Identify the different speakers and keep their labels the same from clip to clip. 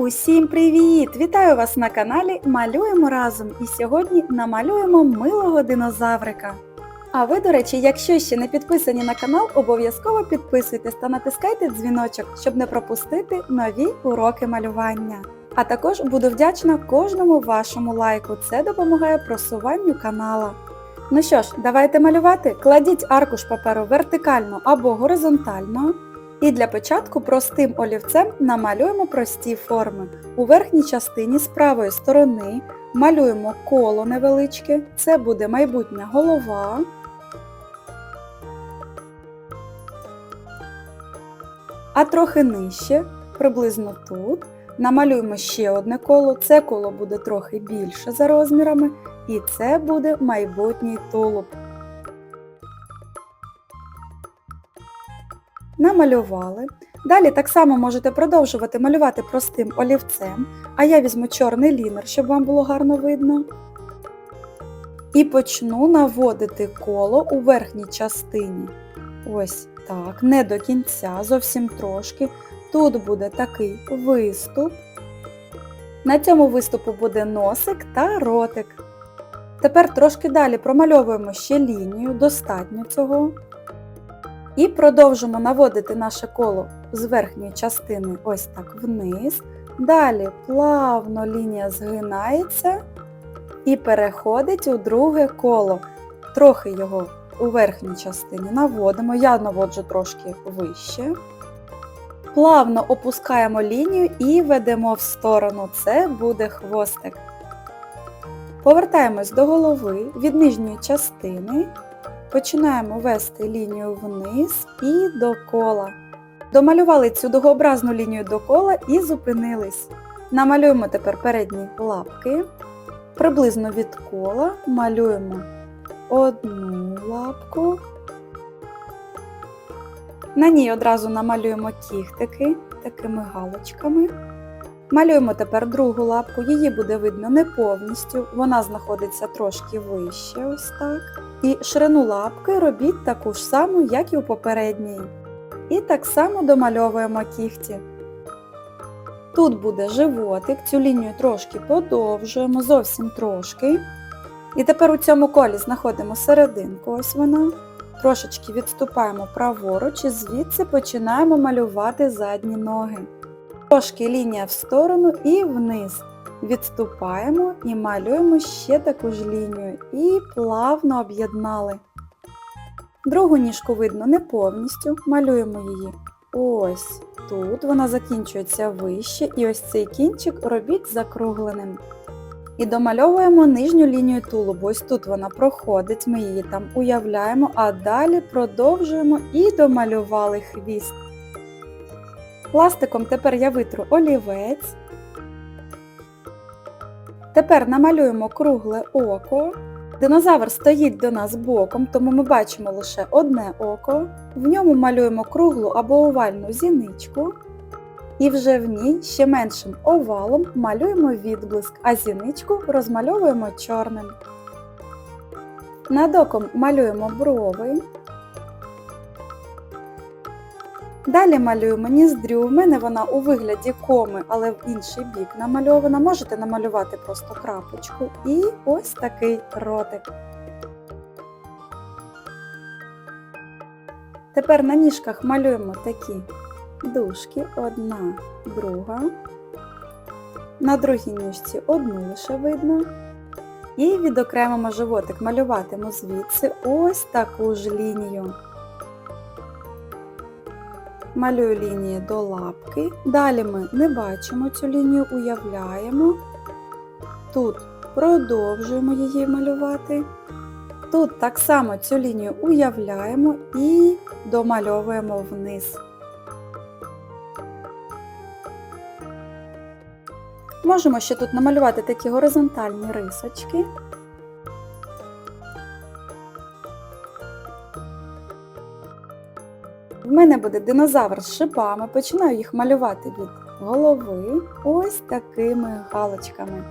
Speaker 1: Усім привіт! Вітаю вас на каналі Малюємо разом і сьогодні намалюємо милого динозаврика. А ви, до речі, якщо ще не підписані на канал, обов'язково підписуйтесь та натискайте дзвіночок, щоб не пропустити нові уроки малювання. А також буду вдячна кожному вашому лайку. Це допомагає просуванню канала. Ну що ж, давайте малювати. Кладіть аркуш паперу вертикально або горизонтально. І для початку простим олівцем намалюємо прості форми. У верхній частині з правої сторони малюємо коло невеличке, це буде майбутня голова. А трохи нижче, приблизно тут, намалюємо ще одне коло, це коло буде трохи більше за розмірами, і це буде майбутній тулуб. Намалювали. Далі так само можете продовжувати малювати простим олівцем, а я візьму чорний лінер, щоб вам було гарно видно. І почну наводити коло у верхній частині. Ось так, не до кінця, зовсім трошки. Тут буде такий виступ. На цьому виступу буде носик та ротик. Тепер трошки далі промальовуємо ще лінію, достатньо цього. І продовжимо наводити наше коло з верхньої частини ось так вниз. Далі плавно лінія згинається і переходить у друге коло. Трохи його у верхній частині наводимо, я наводжу трошки вище. Плавно опускаємо лінію і ведемо в сторону. Це буде хвостик. Повертаємось до голови від нижньої частини. Починаємо вести лінію вниз і до кола. Домалювали цю дугообразну лінію до кола і зупинились. Намалюємо тепер передні лапки. Приблизно від кола малюємо одну лапку. На ній одразу намалюємо кіхтики такими галочками. Малюємо тепер другу лапку, її буде видно не повністю, вона знаходиться трошки вище, ось так. І ширину лапки робіть таку ж саму, як і у попередній. І так само домальовуємо кігті. Тут буде животик, цю лінію трошки подовжуємо, зовсім трошки. І тепер у цьому колі знаходимо серединку, ось вона. Трошечки відступаємо праворуч і звідси починаємо малювати задні ноги. Трошки лінія в сторону і вниз. Відступаємо і малюємо ще таку ж лінію і плавно об'єднали. Другу ніжку видно не повністю, малюємо її ось тут, вона закінчується вище, і ось цей кінчик робіть закругленим. І домальовуємо нижню лінію тулубу. Ось тут вона проходить, ми її там уявляємо, а далі продовжуємо і домалювали хвіст. Пластиком тепер я витру олівець. Тепер намалюємо кругле око. Динозавр стоїть до нас боком, тому ми бачимо лише одне око. В ньому малюємо круглу або овальну зіничку. І вже в ній ще меншим овалом малюємо відблиск, а зіничку розмальовуємо чорним. Над оком малюємо брови. Далі малюємо ніздрю. У мене вона у вигляді коми, але в інший бік намальована. Можете намалювати просто крапочку. І ось такий ротик. Тепер на ніжках малюємо такі дужки, одна, друга. На другій ніжці одну лише видно. І відокремимо животик, малюватиму звідси ось таку ж лінію. Малюю лінії до лапки. Далі ми не бачимо цю лінію, уявляємо. Тут продовжуємо її малювати. Тут так само цю лінію уявляємо і домальовуємо вниз. Можемо ще тут намалювати такі горизонтальні рисочки. В мене буде динозавр з шипами, починаю їх малювати від голови ось такими галочками.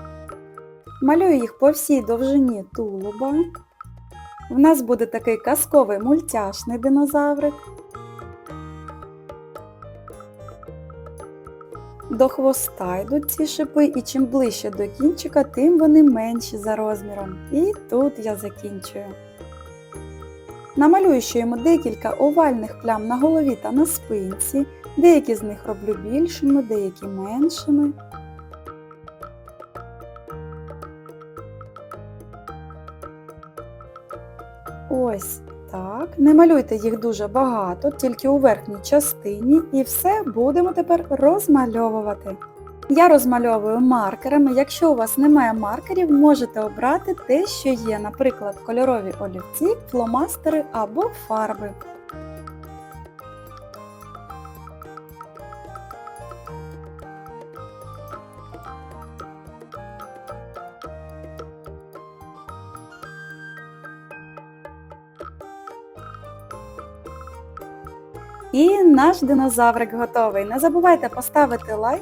Speaker 1: Малюю їх по всій довжині тулуба. В нас буде такий казковий мультяшний динозаврик. до хвоста йдуть ці шипи, і чим ближче до кінчика, тим вони менші за розміром. І тут я закінчую. Намалюю декілька овальних плям на голові та на спинці. Деякі з них роблю більшими, деякі меншими. Ось так. Не малюйте їх дуже багато, тільки у верхній частині, і все будемо тепер розмальовувати. Я розмальовую маркерами. Якщо у вас немає маркерів, можете обрати те, що є, наприклад, кольорові олівці, фломастери або фарби. І наш динозаврик готовий. Не забувайте поставити лайк.